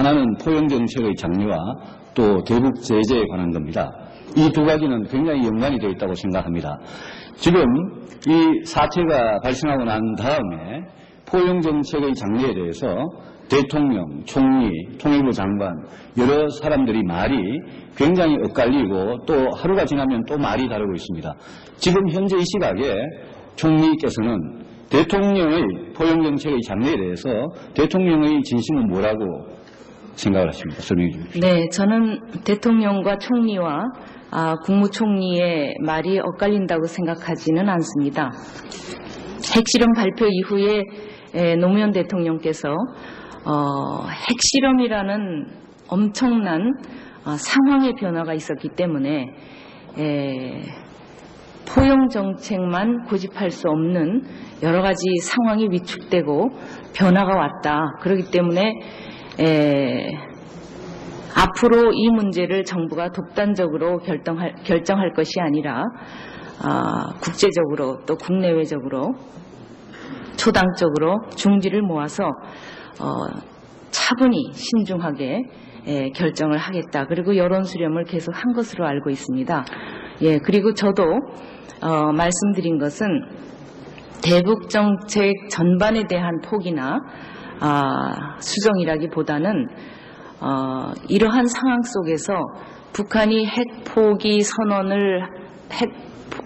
하나는 포용 정책의 장려와 또 대북 제재에 관한 겁니다. 이 두 가지는 굉장히 연관이 되어 있다고 생각합니다. 지금 이 사태가 발생하고 난 다음에 포용 정책의 장려에 대해서 대통령, 총리, 통일부 장관 여러 사람들이 말이 굉장히 엇갈리고 또 하루가 지나면 또 말이 다르고 있습니다. 지금 현재 이 시각에 총리께서는 대통령의 포용 정책의 장려에 대해서 대통령의 진심은 뭐라고 생각을 하십니까? 설명해 주십시오. 네, 저는 대통령과 총리와 아, 국무총리의 말이 엇갈린다고 생각하지는 않습니다. 핵실험 발표 이후에 에, 노무현 대통령께서 어, 핵실험이라는 엄청난 어, 상황의 변화가 있었기 때문에 에, 포용 정책만 고집할 수 없는 여러 가지 상황이 위축되고 변화가 왔다. 그렇기 때문에 에, 앞으로 이 문제를 정부가 독단적으로 결정할, 결정할 것이 아니라 아, 국제적으로 또 국내외적으로 초당적으로 중지를 모아서 어, 차분히 신중하게 예, 결정을 하겠다. 그리고 여론 수렴을 계속 한 것으로 알고 있습니다. 예, 그리고 저도 어, 말씀드린 것은 대북 정책 전반에 대한 폭이나 아, 수정이라기보다는 어, 이러한 상황 속에서 북한이 핵 포기 선언을 핵,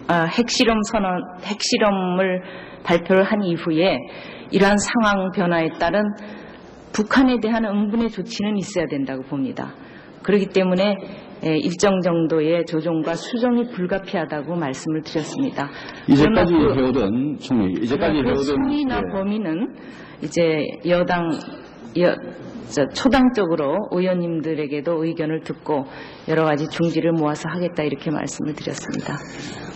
아, 핵실험 선언 핵실험을 발표를 한 이후에 이러한 상황 변화에 따른 북한에 대한 응분의 조치는 있어야 된다고 봅니다. 그렇기 때문에 에, 일정 정도의 조정과 수정이 불가피하다고 말씀을 드렸습니다. 이제까지 그러나 그- 해오던 총리, 이제까지 그 해오던 수위나 예, 범위는 이제 여당 여, 저 초당적으로 의원님들에게도 의견을 듣고 여러 가지 중지를 모아서 하겠다 이렇게 말씀을 드렸습니다.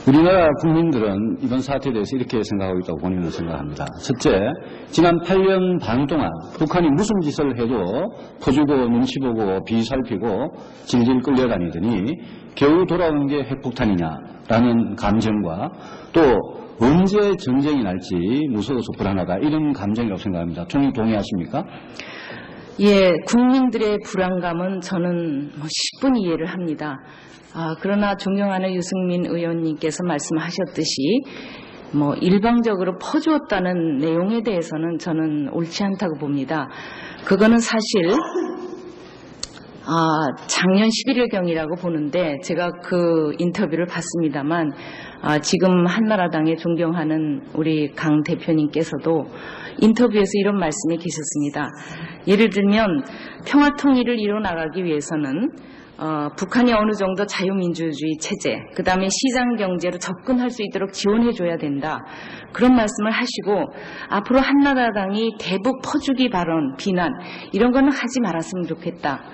우리나라 국민들은 이번 사태에 대해서 이렇게 생각하고 있다고 본인은 생각합니다. 첫째, 지난 8년 반 동안 북한이 무슨 짓을 해도 퍼주고 눈치 보고 비살피고 질질 끌려다니더니 겨우 돌아오는 게 핵폭탄이냐 라는 감정과 또 언제 전쟁이 날지 무서워서 불안하다 이런 감정이라고 생각합니다. 총리 동의하십니까? 예, 국민들의 불안감은 저는 뭐 10분 이해를 합니다. 아, 그러나 존경하는 유승민 의원님께서 말씀하셨듯이 뭐 일방적으로 퍼주었다는 내용에 대해서는 저는 옳지 않다고 봅니다. 그거는 사실 아, 작년 11월경이라고 보는데 제가 그 인터뷰를 봤습니다만 아, 지금 한나라당에 존경하는 우리 강 대표님께서도 인터뷰에서 이런 말씀이 계셨습니다. 예를 들면 평화 통일을 이뤄 나가기 위해서는 어, 북한이 어느 정도 자유민주주의 체제, 그 다음에 시장 경제로 접근할 수 있도록 지원해줘야 된다. 그런 말씀을 하시고 앞으로 한나라당이 대북 퍼주기 발언, 비난 이런 거는 하지 말았으면 좋겠다.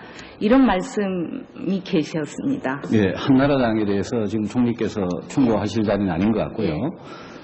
이런 말씀이 계셨습니다. 예, 한나라당에 대해서 지금 총리께서 충고하실 자리는 아닌 것 같고요. 예.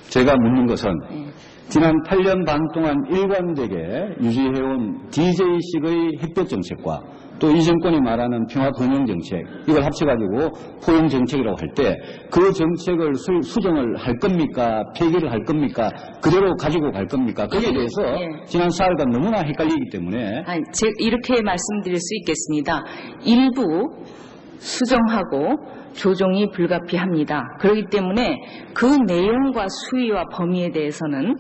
제가 묻는 것은 예. 지난 8년 반 동안 일관되게 유지해온 DJ식의 햇볕 정책과 또 이 정권이 말하는 평화 번영 정책 이걸 합쳐가지고 포용 정책이라고 할 때 그 정책을 수- 수정을 할 겁니까 폐기를 할 겁니까 그대로 가지고 갈 겁니까 거기에 대해서 예. 지난 사흘간 너무나 헷갈리기 때문에 아니, 제, 이렇게 말씀드릴 수 있겠습니다. 일부 수정하고 조정이 불가피합니다. 그렇기 때문에 그 내용과 수위와 범위에 대해서는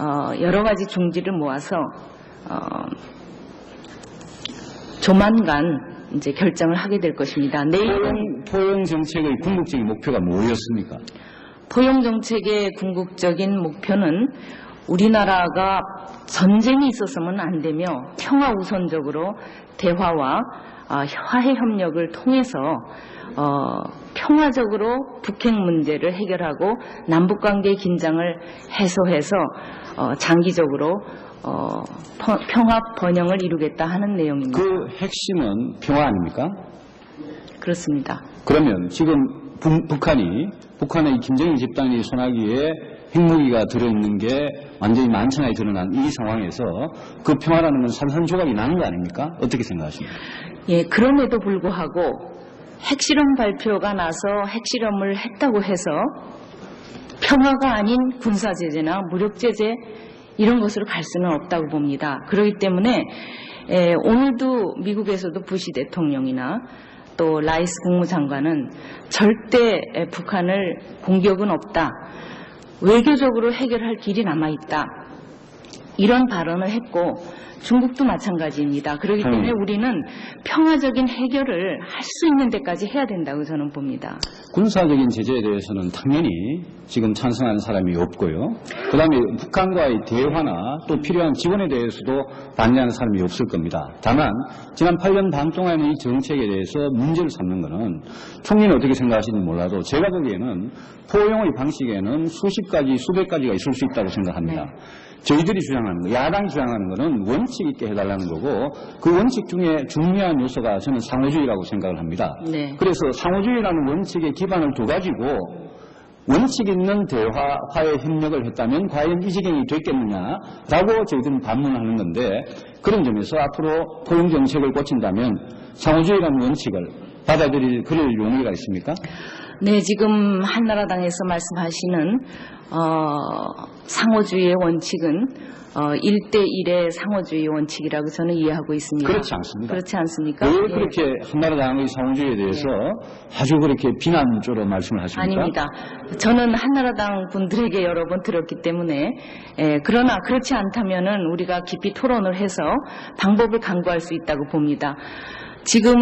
어, 여러 가지 중지를 모아서 어, 조만간 이제 결정을 하게 될 것입니다. 내일은 포용, 정책의 궁극적인 목표가 뭐였습니까? 포용 정책의 궁극적인 목표는 우리나라가 전쟁이 있었으면 안 되며 평화 우선적으로 대화와 아, 화해 협력을 통해서 어, 평화적으로 북핵 문제를 해결하고 남북 관계 긴장을 해소해서 어, 장기적으로 어, 퍼- 평화 번영을 이루겠다 하는 내용입니다. 그 핵심은 평화 아닙니까? 그렇습니다. 그러면 지금 북- 북한이 북한의 김정일 집단이 손아귀에 핵무기가 들어있는 게 완전히 만천하에 드러난 이 상황에서 그 평화라는 건 산산조각이 나는 거 아닙니까? 어떻게 생각하십니까? 예, 그럼에도 불구하고 핵실험 발표가 나서 핵실험을 했다고 해서 평화가 아닌 군사제재나 무력제재 이런 것으로 갈 수는 없다고 봅니다. 그렇기 때문에 에, 오늘도 미국에서도 부시 대통령이나 또 라이스 국무장관은 절대 에, 북한을 공격은 없다. 외교적으로 해결할 길이 남아 있다. 이런 발언을 했고 중국도 마찬가지입니다. 그렇기 때문에 음. 우리는 평화적인 해결을 할 수 있는 데까지 해야 된다고 저는 봅니다. 군사적인 제재에 대해서는 당연히 지금 찬성하는 사람이 없고요. 그 다음에 북한과의 대화나 또 필요한 지원에 대해서도 반대하는 사람이 없을 겁니다. 다만 지난 8년 반 동안의 이 정책에 대해서 문제를 삼는 것은 총리는 어떻게 생각하시는지 몰라도 제가 보기에는 포용의 방식에는 수십 가지, 수백 가지가 있을 수 있다고 생각합니다. 저희들이 주장하는 거, 야당이 주장하는 것은 원칙 있게 해달라는 거고 그 원칙 중에 중요한 요소가 저는 상호주의라고 생각을 합니다. 네. 그래서 상호주의라는 원칙의 기반을 둬가지고 원칙 있는 대화, 화해 협력을 했다면 과연 이 지경이 됐겠느냐라고 저희들은 반문하는 건데 그런 점에서 앞으로 포용 정책을 고친다면 상호주의라는 원칙을 받아들일 그럴 용의가 있습니까? 네, 지금 한나라당에서 말씀하시는 어, 상호주의의 원칙은 어, 1대1의 상호주의 원칙이라고 저는 이해하고 있습니다. 그렇지 않습니다. 그렇지 않습니까? 왜 예. 그렇게 한나라당의 상호주의에 대해서 아주 그렇게 비난적으로 말씀을 하십니까? 아닙니다. 저는 한나라당 분들에게 여러 번 들었기 때문에 에, 그러나 그렇지 않다면은 우리가 깊이 토론을 해서 방법을 강구할 수 있다고 봅니다. 지금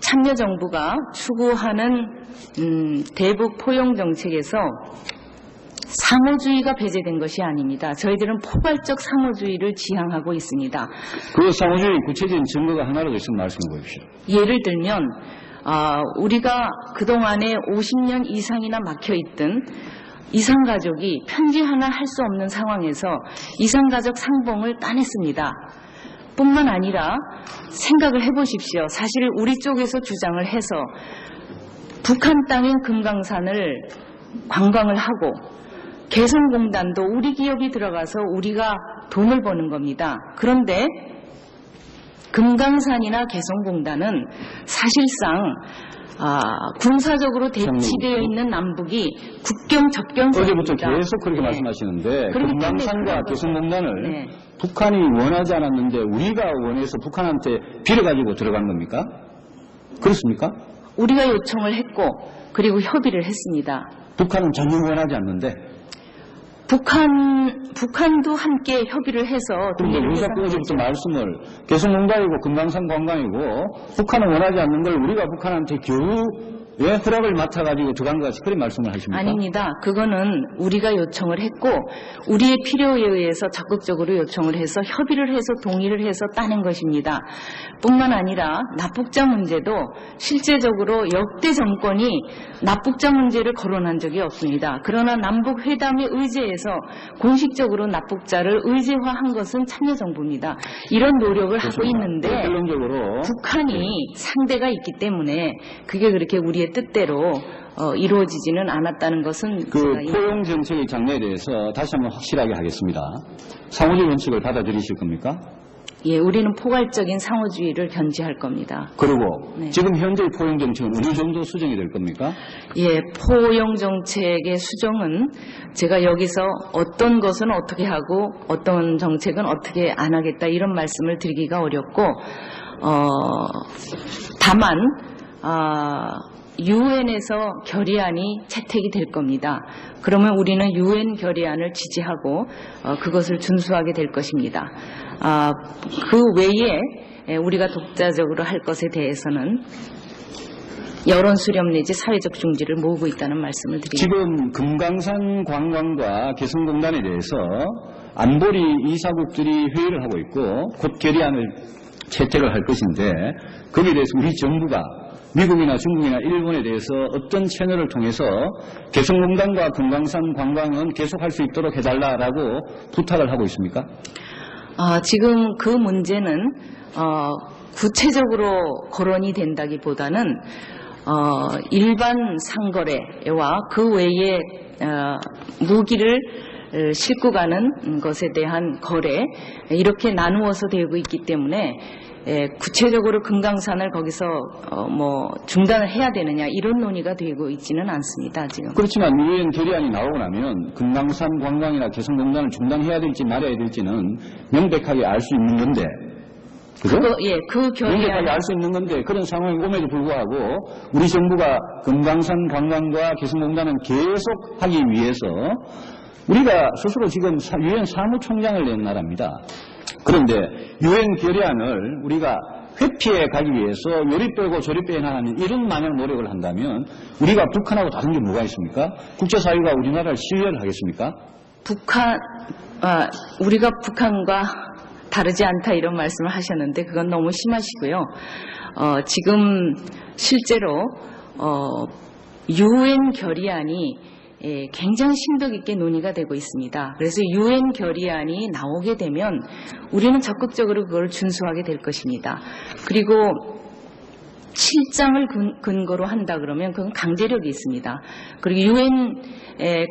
참여정부가 추구하는 음, 대북 포용 정책에서 상호주의가 배제된 것이 아닙니다. 저희들은 포괄적 상호주의를 지향하고 있습니다. 그 상호주의 구체적인 증거가 하나라도 있으면 말씀해 보십시오. 예를 들면 아, 우리가 그동안에 50년 이상이나 막혀있던 이산가족이 편지 하나 할 수 없는 상황에서 이산가족 상봉을 따냈습니다. 뿐만 아니라 생각을 해보십시오. 사실 우리 쪽에서 주장을 해서 북한 땅인 금강산을 관광을 하고 개성공단도 우리 기업이 들어가서 우리가 돈을 버는 겁니다. 그런데 금강산이나 개성공단은 사실상 아, 군사적으로 대치되어 있는 남북이 국경 접경선입니다. 어제부터 계속 그렇게 네. 말씀하시는데 금강산과 개성공단을 네. 북한이 원하지 않았는데 우리가 원해서 북한한테 빌어가지고 들어간 겁니까? 그렇습니까? 우리가 요청을 했고 그리고 협의를 했습니다. 북한은 전혀 원하지 않는데 북한 북한도 함께 협의를 해서 어제부터 거죠. 말씀을 개성공단이고 금강산 관광이고 북한은 원하지 않는 걸 우리가 북한한테 겨우 왜 허락을 맡아가지고 들어간 것 같이 그런 말씀을 하십니까? 아닙니다. 그거는 우리가 요청을 했고 우리의 필요에 의해서 적극적으로 요청을 해서 협의를 해서 동의를 해서 따낸 것입니다. 뿐만 아니라 납북자 문제도 실제적으로 역대 정권이 납북자 문제를 거론한 적이 없습니다. 그러나 남북 회담에 의제해서 공식적으로 납북자를 의제화한 것은 참여정부입니다. 이런 노력을 하고 있는데 결론적으로 북한이 상대가 있기 때문에 그게 그렇게 우리의 뜻대로 어, 이루어지지는 않았다는 것은 그 포용 정책의 장래에 대해서 다시 한번 확실하게 하겠습니다. 상호주의 원칙을 받아들이실 겁니까? 예, 우리는 포괄적인 상호주의를 견지할 겁니다. 그리고 네. 지금 현재의 포용 정책은 어느 정도 수정이 될 겁니까? 예, 포용 정책의 수정은 제가 여기서 어떤 것은 어떻게 하고 어떤 정책은 어떻게 안 하겠다 이런 말씀을 드리기가 어렵고 어, 다만 아, 유엔에서 결의안이 채택이 될 겁니다. 그러면 우리는 유엔 결의안을 지지하고 어, 그것을 준수하게 될 것입니다. 아, 그 외에 에, 우리가 독자적으로 할 것에 대해서는 여론 수렴 내지 사회적 중지를 모으고 있다는 말씀을 드립니다. 지금 금강산 관광과 개성공단에 대해서 안보리 이사국들이 회의를 하고 있고 곧 결의안을 채택을 할 것인데 거기에 대해서 우리 정부가 미국이나 중국이나 일본에 대해서 어떤 채널을 통해서 개성공단과 금강산 관광은 계속할 수 있도록 해달라라고 부탁을 하고 있습니까? 아, 지금 그 문제는 어, 구체적으로 거론이 된다기보다는 어, 일반 상거래와 그 외에 어, 무기를 어, 싣고 가는 것에 대한 거래 이렇게 나누어서 되고 있기 때문에 에, 구체적으로 금강산을 거기서 어, 뭐 중단을 해야 되느냐 이런 논의가 되고 있지는 않습니다 지금. 그렇지만 유엔 결의안이 나오고 나면 금강산 관광이나 개성공단을 중단해야 될지 말아야 될지는 명백하게 알 수 있는 건데 그죠? 그거, 예, 그 명백하게 결의안, 알 수 있는 건데 그런 상황이 옴에도 불구하고 우리 정부가 금강산 관광과 개성공단은 계속 하기 위해서 우리가 스스로 지금 사- 유엔 사무총장을 낸 나라입니다. 그런데 유엔 결의안을 우리가 회피해 가기 위해서 요리 빼고 저리 빼나 하는 이런 마냥 노력을 한다면 우리가 북한하고 다른 게 뭐가 있습니까? 국제사회가 우리나라를 신뢰를 하겠습니까? 북한, 아, 우리가 북한과 다르지 않다 이런 말씀을 하셨는데 그건 너무 심하시고요. 어, 지금 실제로 어, 유엔 결의안이 예, 굉장히 심도 깊게 논의가 되고 있습니다. 그래서 유엔 결의안이 나오게 되면 우리는 적극적으로 그걸 준수하게 될 것입니다. 그리고 실장을 근- 근거로 한다 그러면 그건 강제력이 있습니다. 그리고 유엔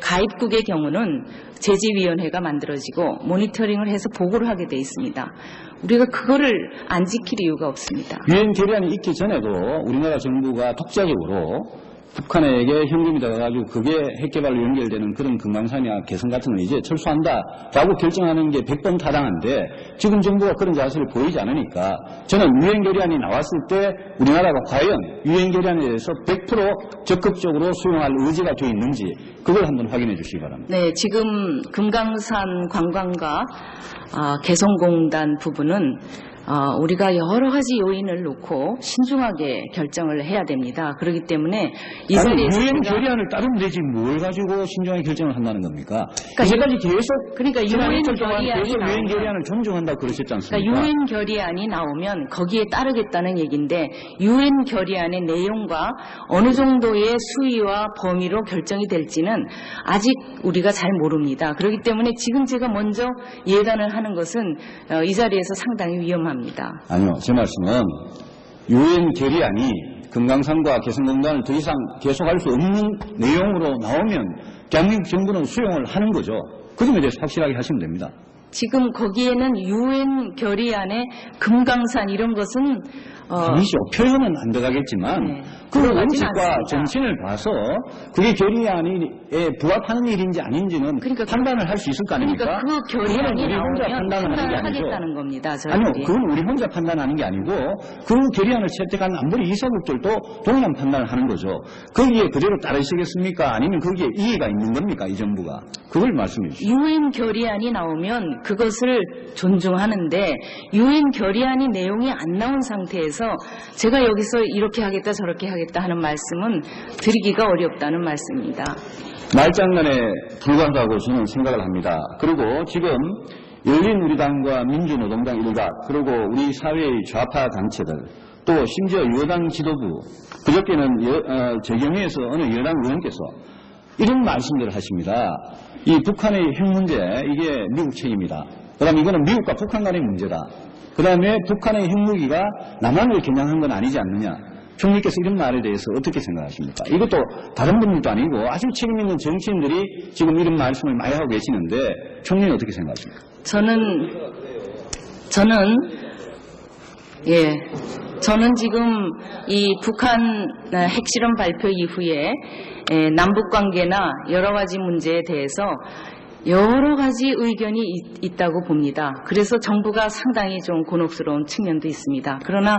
가입국의 경우는 제재위원회가 만들어지고 모니터링을 해서 보고를 하게 돼 있습니다. 우리가 그거를 안 지킬 이유가 없습니다. 유엔 결의안이 있기 전에도 우리나라 정부가 독자적으로 북한에게 현금이 들어가지고 그게 핵개발로 연결되는 그런 금강산이나 개성 같은 걸 이제 철수한다라고 결정하는 게 100번 타당한데 지금 정부가 그런 자세를 보이지 않으니까 저는 유엔 결의안이 나왔을 때 우리나라가 과연 유엔 결의안에 대해서 100% 적극적으로 수용할 의지가 돼 있는지 그걸 한번 확인해 주시기 바랍니다. 네, 지금 금강산 관광과 아, 개성공단 부분은 아, 우리가 여러 가지 요인을 놓고 신중하게 결정을 해야 됩니다. 그렇기 때문에 이 아니, 자리에서 유엔 결의안을 따르면 되지 뭘 가지고 신중하게 결정을 한다는 겁니까? 그러니까 이제까지 계속 그러니까 유엔 결의안이 나오면 결의안을 존중한다고 그러셨지 않습니까? 그러니까 유엔 결의안이 나오면 거기에 따르겠다는 얘기인데 유엔 결의안의 내용과 어느 정도의 수위와 범위로 결정이 될지는 아직 우리가 잘 모릅니다. 그렇기 때문에 지금 제가 먼저 예단을 하는 것은 어, 이 자리에서 상당히 위험 합니다. 아니요, 제 말씀은 유엔 결의안이 금강산과 개성공단을 더 이상 계속할 수 없는 내용으로 나오면 대한민국 정부는 수용을 하는 거죠. 그 점에 대해서 확실하게 하시면 됩니다. 지금 거기에는 유엔 결의안의 금강산 이런 것은 어, 아니죠. 표현은 안 들어가겠지만 네. 그 원칙과. 정신을 봐서 그게 결의안에 부합하는 일인지 아닌지는 그러니까 그- 판단을 할 수 있을 거 아닙니까? 그러니까 그 결의안이 우리 혼자 나오면 판단을 하는 게 아니죠. 겁니다. 아니요. 그건 우리 혼자 판단하는 게 아니고 그 결의안을 채택한 안보리 이사국들도 동일한 판단을 하는 거죠. 거기에 그대로 따르시겠습니까? 아니면 거기에 이해가 있는 겁니까? 이 정부가. 그걸 말씀해 주시죠. 유엔 결의안이 나오면 그것을 존중하는데 유엔 결의안이 내용이 안 나온 상태에서 제가 여기서 이렇게 하겠다 저렇게 하겠다 하는 말씀은 드리기가 어렵다는 말씀입니다. 말장난에 불과하다고 저는 생각을 합니다. 그리고 지금 열린우리당과 민주노동당 일각 그리고 우리 사회의 좌파 단체들 또 심지어 여당 지도부 그저께는 여, 어, 재경위에서 어느 여당 의원께서 이런 말씀들을 하십니다. 이 북한의 핵 문제 이게 미국 책임이다. 그 다음 이거는 미국과 북한 간의 문제다. 그 다음에 북한의 핵무기가 남한을 겨냥한 건 아니지 않느냐. 총리께서 이런 말에 대해서 어떻게 생각하십니까? 이것도 다른 분들도 아니고 아주 책임 있는 정치인들이 지금 이런 말씀을 많이 하고 계시는데 총리는 어떻게 생각하십니까? 저는 저는 예 저는 지금 이 북한 어, 핵실험 발표 이후에 에, 남북 관계나 여러 가지 문제에 대해서 여러 가지 의견이 있, 있다고 봅니다. 그래서 정부가 상당히 좀 곤혹스러운 측면도 있습니다. 그러나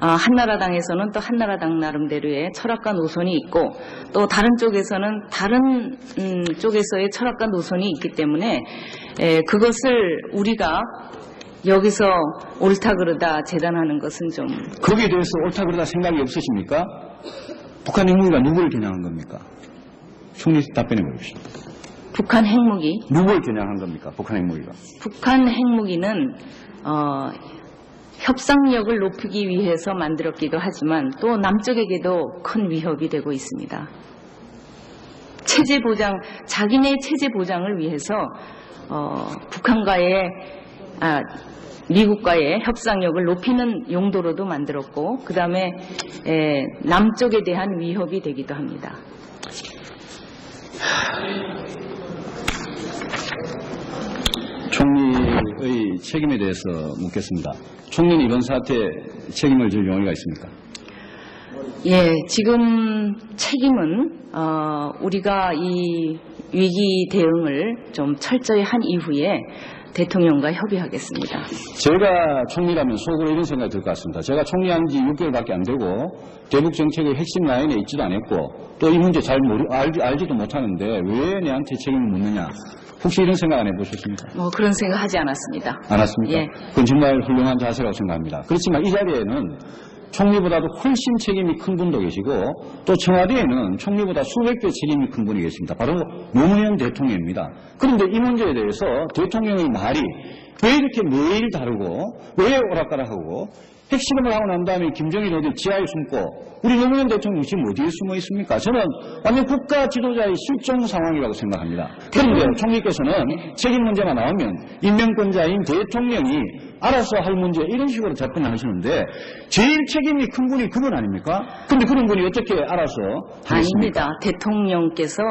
아, 한나라당에서는 또 한나라당 나름대로의 철학과 노선이 있고 또 다른 쪽에서는 다른 음, 쪽에서의 철학과 노선이 있기 때문에 에, 그것을 우리가 여기서 옳다 그르다 재단하는 것은 좀 거기에 대해서 옳다 그러다 생각이 없으십니까? 북한 핵무기가 누구를 겨냥한 겁니까? 총리 답변해 보십시오. 북한 핵무기 누구를 겨냥한 겁니까? 북한 핵무기가. 북한 핵무기는 어, 협상력을 높이기 위해서 만들었기도 하지만 또 남쪽에게도 큰 위협이 되고 있습니다. 체제 보장, 자기네 체제 보장을 위해서 어, 북한과의 아, 미국과의 협상력을 높이는 용도로도 만들었고 그 다음에 남쪽에 대한 위협이 되기도 합니다. 총리의 책임에 대해서 묻겠습니다. 총리는 이번 사태에 책임을 질 용의가 있습니까? 예, 지금 책임은 어, 우리가 이 위기 대응을 좀 철저히 한 이후에 대통령과 협의하겠습니다. 제가 총리라면 속으로 이런 생각이 들 것 같습니다. 제가 총리한 지 6개월밖에 안 되고 대북 정책의 핵심 라인에 있지도 않았고 또 이 문제 잘 모르, 알지, 알지도 못하는데 왜 내한테 책임을 묻느냐. 혹시 이런 생각 안 해보셨습니까? 뭐 그런 생각 하지 않았습니다. 않았습니까? 예. 그건 정말 훌륭한 자세라고 생각합니다. 그렇지만 이 자리에는 총리보다도 훨씬 책임이 큰 분도 계시고 또 청와대에는 총리보다 수백 배 책임이 큰 분이 계십니다. 바로 노무현 대통령입니다. 그런데 이 문제에 대해서 대통령의 말이 왜 이렇게 매일 다르고 왜 오락가락하고 핵실험을 하고 난 다음에 김정일 어디 지하에 숨고 우리 노무현 대통령 지금 어디에 숨어 있습니까? 저는 완전 국가 지도자의 실종 상황이라고 생각합니다. 그런데 총리께서는 책임 문제가 나오면 임명권자인 대통령이 알아서 할 문제 이런 식으로 접근을 하시는데 제일 책임이 큰 분이 그분 아닙니까? 근데 그런 분이 어떻게 알아서 하겠습니까? 아닙니다. 대통령께서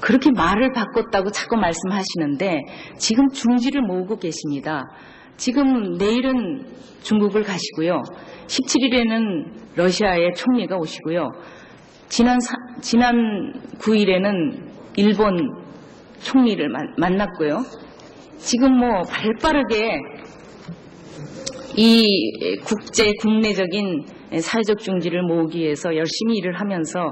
그렇게 말을 바꿨다고 자꾸 말씀하시는데 지금 중지를 모으고 계십니다. 지금 내일은 중국을 가시고요. 17일에는 러시아의 총리가 오시고요. 지난 사- 지난 9일에는 일본 총리를 만- 만났고요. 지금 뭐 발빠르게 이 국제 국내적인 사회적 중지를 모으기 위해서 열심히 일을 하면서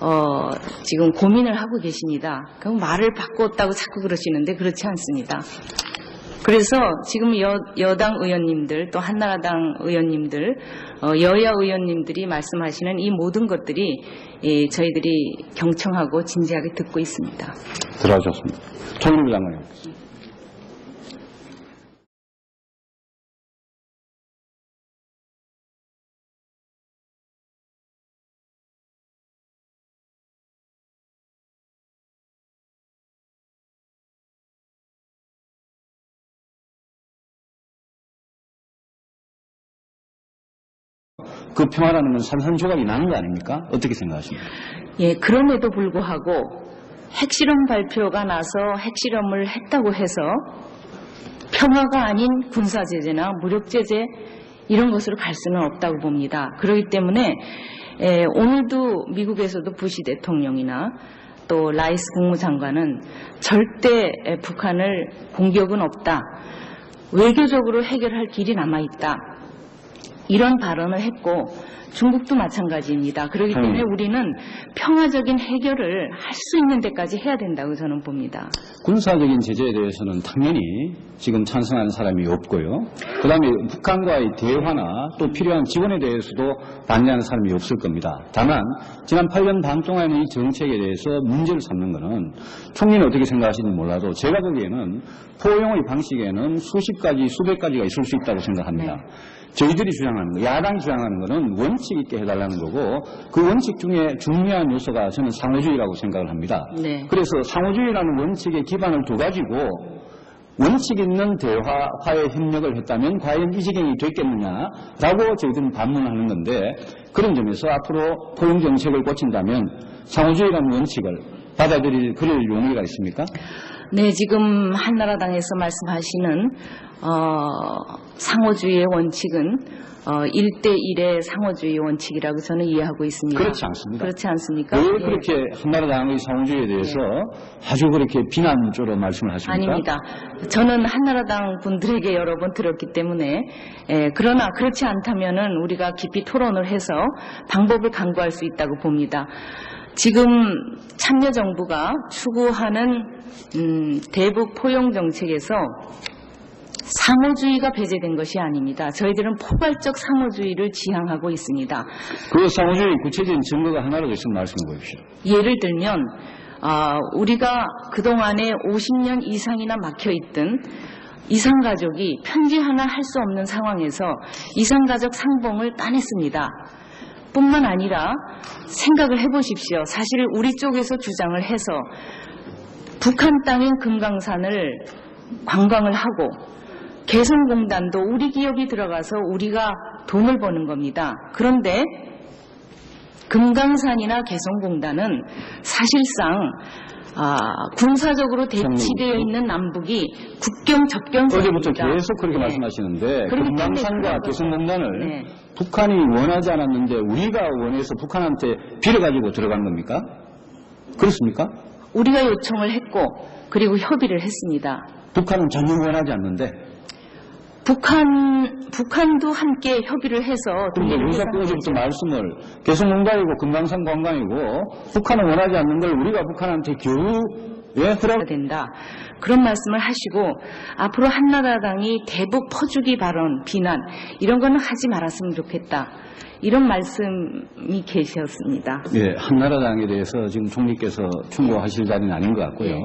어, 지금 고민을 하고 계십니다. 그럼 말을 바꿨다고 자꾸 그러시는데 그렇지 않습니다. 그래서 지금 여, 여당 의원님들 또 한나라당 의원님들 어, 여야 의원님들이 말씀하시는 이 모든 것들이 예, 저희들이 경청하고 진지하게 듣고 있습니다. 들어가셨습니다. 총리 장관님. 그 평화라는 건 산산조각이 나는 거 아닙니까? 어떻게 생각하십니까? 예, 그럼에도 불구하고 핵실험 발표가 나서 핵실험을 했다고 해서 평화가 아닌 군사제재나 무력제재 이런 것으로 갈 수는 없다고 봅니다. 그렇기 때문에 에, 오늘도 미국에서도 부시 대통령이나 또 라이스 국무장관은 절대 에, 북한을 공격은 없다. 외교적으로 해결할 길이 남아있다. 이런 발언을 했고 중국도 마찬가지입니다. 그렇기 때문에 음. 우리는 평화적인 해결을 할 수 있는 데까지 해야 된다고 저는 봅니다. 군사적인 제재에 대해서는 당연히 지금 찬성하는 사람이 없고요. 그 다음에 북한과의 대화나 또 필요한 지원에 대해서도 반대하는 사람이 없을 겁니다. 다만 지난 8년 반 동안의 이 정책에 대해서 문제를 삼는 것은 총리는 어떻게 생각하시는지 몰라도 제가 보기에는 포용의 방식에는 수십 가지, 수백 가지가 있을 수 있다고 생각합니다. 저희들이 주장하는 거, 야당이 주장하는 것은 원칙 있게 해달라는 거고 그 원칙 중에 중요한 요소가 저는 상호주의라고 생각을 합니다. 네. 그래서 상호주의라는 원칙의 기반을 둬 가지고 원칙 있는 대화, 화해 협력을 했다면 과연 이 지경이 됐겠느냐라고 저희들은 반문하는 건데 그런 점에서 앞으로 포용 정책을 고친다면 상호주의라는 원칙을 받아들일 그럴 용의가 있습니까? 네, 지금 한나라당에서 말씀하시는 어, 상호주의의 원칙은 어, 1대1의 상호주의 원칙이라고 저는 이해하고 있습니다. 그렇지 않습니다. 그렇지 않습니까? 왜 예. 그렇게 한나라당의 상호주의에 대해서 아주 그렇게 비난조로 말씀을 하십니까? 아닙니다. 저는 한나라당 분들에게 여러 번 들었기 때문에 에, 그러나 그렇지 않다면은 우리가 깊이 토론을 해서 방법을 강구할 수 있다고 봅니다. 지금 참여정부가 추구하는 음, 대북 포용 정책에서 상호주의가 배제된 것이 아닙니다. 저희들은 포괄적 상호주의를 지향하고 있습니다. 그 상호주의 구체적인 증거가 하나라도 있으면 말씀해 보십시오. 예를 들면 아, 우리가 그동안에 50년 이상이나 막혀있던 이산가족이 편지 하나 할 수 없는 상황에서 이산가족 상봉을 따냈습니다. 뿐만 아니라 생각을 해보십시오. 사실 우리 쪽에서 주장을 해서 북한 땅인 금강산을 관광을 하고 개성공단도 우리 기업이 들어가서 우리가 돈을 버는 겁니다. 그런데 금강산이나 개성공단은 사실상 아, 군사적으로 대치되어 있는 남북이 국경 접경선입니다. 어제부터 계속 그렇게 네. 말씀하시는데 금강산과 개성공단을 네. 북한이 원하지 않았는데 우리가 원해서 북한한테 빌어가지고 들어간 겁니까? 그렇습니까? 우리가 요청을 했고 그리고 협의를 했습니다. 북한은 전혀 원하지 않는데 북한 북한도 함께 협의를 해서 해서 어제부터 말씀을 계속 농담이고 금강산 관광이고 북한은 원하지 않는 걸 우리가 북한한테 겨우 왜 허락 된다. 그런 말씀을 하시고 앞으로 한나라당이 대북 퍼주기 발언, 비난 이런 거는 하지 말았으면 좋겠다. 이런 말씀이 계셨습니다. 예, 한나라당에 대해서 지금 총리께서 충고하실 자리는 아닌 것 같고요. 예.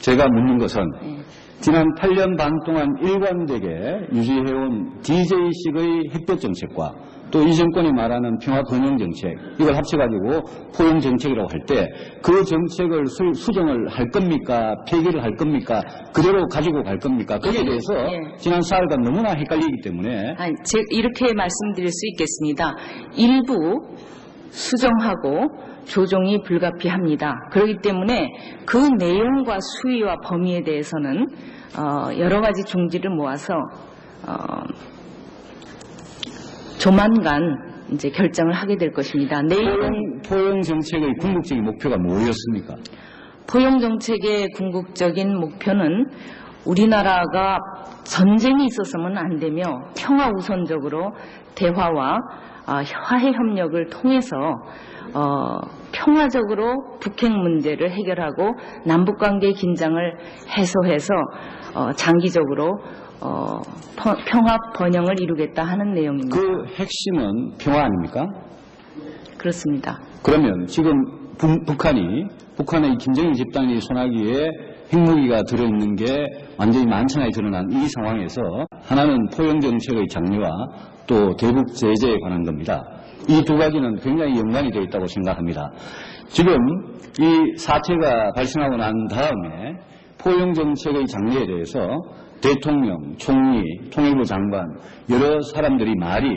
제가 묻는 것은 예. 지난 8년 반 동안 일관되게 유지해온 DJ식의 햇볕 정책과 또 이 정권이 말하는 평화 번영 정책 이걸 합쳐가지고 포용 정책이라고 할 때 그 정책을 수, 수정을 할 겁니까 폐기를 할 겁니까 그대로 가지고 갈 겁니까 거기에 대해서 예. 지난 사흘간 너무나 헷갈리기 때문에 아니, 제, 이렇게 말씀드릴 수 있겠습니다. 일부 수정하고 조정이 불가피합니다. 그렇기 때문에 그 내용과 수위와 범위에 대해서는 어, 여러 가지 종지를 모아서 어, 조만간 이제 결정을 하게 될 것입니다. 내일은 포용, 포용 정책의 궁극적인 목표가 뭐였습니까? 포용 정책의 궁극적인 목표는 우리나라가 전쟁이 있었으면 안 되며 평화 우선적으로 대화와 아, 화해 협력을 통해서 어, 평화적으로 북핵 문제를 해결하고 남북 관계 긴장을 해소해서 어, 장기적으로 어, 퍼- 평화 번영을 이루겠다 하는 내용입니다. 그 핵심은 평화 아닙니까? 그렇습니다. 그러면 지금 북- 북한이 북한의 김정일 집단이 손아귀에 핵무기가 들어있는 게 완전히 만천하에 드러난 이 상황에서 하나는 포용 정책의 장려와 또 대북 제재에 관한 겁니다. 이 두 가지는 굉장히 연관이 되어 있다고 생각합니다. 지금 이 사태가 발생하고 난 다음에 포용 정책의 장려에 대해서 대통령, 총리, 통일부 장관 여러 사람들이 말이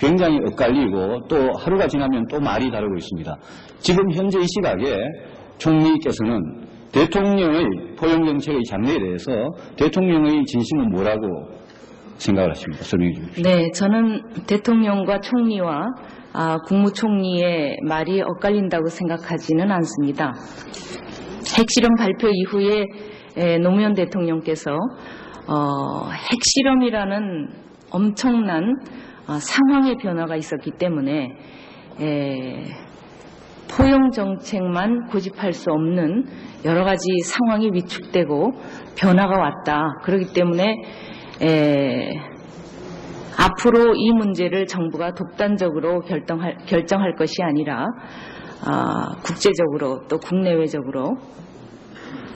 굉장히 엇갈리고 또 하루가 지나면 또 말이 다르고 있습니다. 지금 현재 이 시각에 총리께서는 대통령의 포용 정책의 장려에 대해서 대통령의 진심은 뭐라고 생각을 하십니까? 설명해 주십시오. 네, 저는 대통령과 총리와 아, 국무총리의 말이 엇갈린다고 생각하지는 않습니다. 핵실험 발표 이후에 에, 노무현 대통령께서 어, 핵실험이라는 엄청난 어, 상황의 변화가 있었기 때문에 에, 포용 정책만 고집할 수 없는 여러 가지 상황이 위축되고 변화가 왔다. 그렇기 때문에 에, 앞으로 이 문제를 정부가 독단적으로 결정할, 결정할 것이 아니라 아, 국제적으로 또 국내외적으로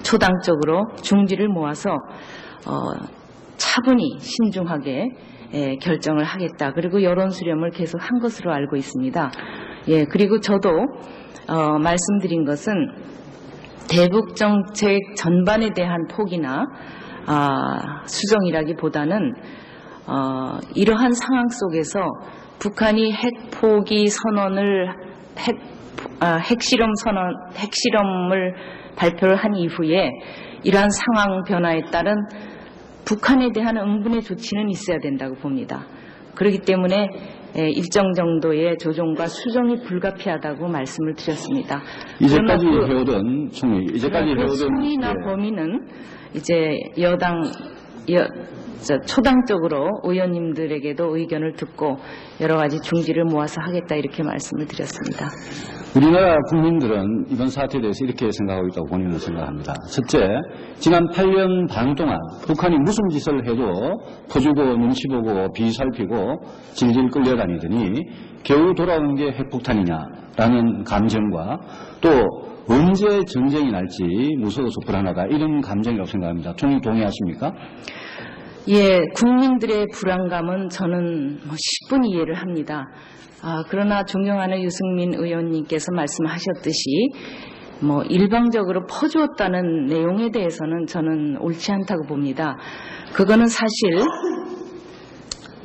초당적으로 중지를 모아서 어, 차분히 신중하게 예, 결정을 하겠다. 그리고 여론 수렴을 계속 한 것으로 알고 있습니다. 예, 그리고 저도 어, 말씀드린 것은 대북 정책 전반에 대한 폭이나 아, 수정이라기보다는 어, 이러한 상황 속에서 북한이 핵 포기 선언을 핵, 아, 핵실험 선언 핵실험을 발표를 한 이후에 이러한 상황 변화에 따른 북한에 대한 응분의 조치는 있어야 된다고 봅니다. 그렇기 때문에 에, 일정 정도의 조정과 수정이 불가피하다고 말씀을 드렸습니다. 이제까지 그- 해오던 총리, 이제까지 그 해오던 순위나 예. 범위는 이제 여당 여, 저 초당적으로 의원님들에게도 의견을 듣고 여러 가지 중지를 모아서 하겠다 이렇게 말씀을 드렸습니다. 우리나라 국민들은 이번 사태에 대해서 이렇게 생각하고 있다고 본인은 생각합니다. 첫째, 지난 8년 반 동안 북한이 무슨 짓을 해도 퍼주고 눈치 보고 비살피고 질질 끌려다니더니 겨우 돌아온 게 핵폭탄이냐라는 감정과 또 언제 전쟁이 날지 무서워서 불안하다 이런 감정이라고 생각합니다. 총리 동의하십니까? 예, 국민들의 불안감은 저는 뭐 10분 이해를 합니다. 아, 그러나 존경하는 유승민 의원님께서 말씀하셨듯이 뭐 일방적으로 퍼주었다는 내용에 대해서는 저는 옳지 않다고 봅니다. 그거는 사실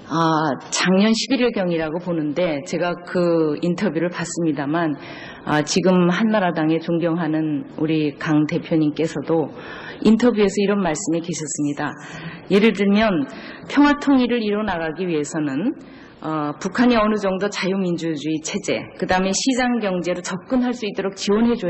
아, 작년 11월경이라고 보는데 제가 그 인터뷰를 봤습니다만 아, 지금 한나라당에 존경하는 우리 강 대표님께서도 인터뷰에서 이런 말씀이 계셨습니다. 예를 들면 평화 통일을 이뤄 나가기 위해서는 어, 북한이 어느 정도 자유민주주의 체제, 그 다음에 시장 경제로 접근할 수 있도록 지원해줘야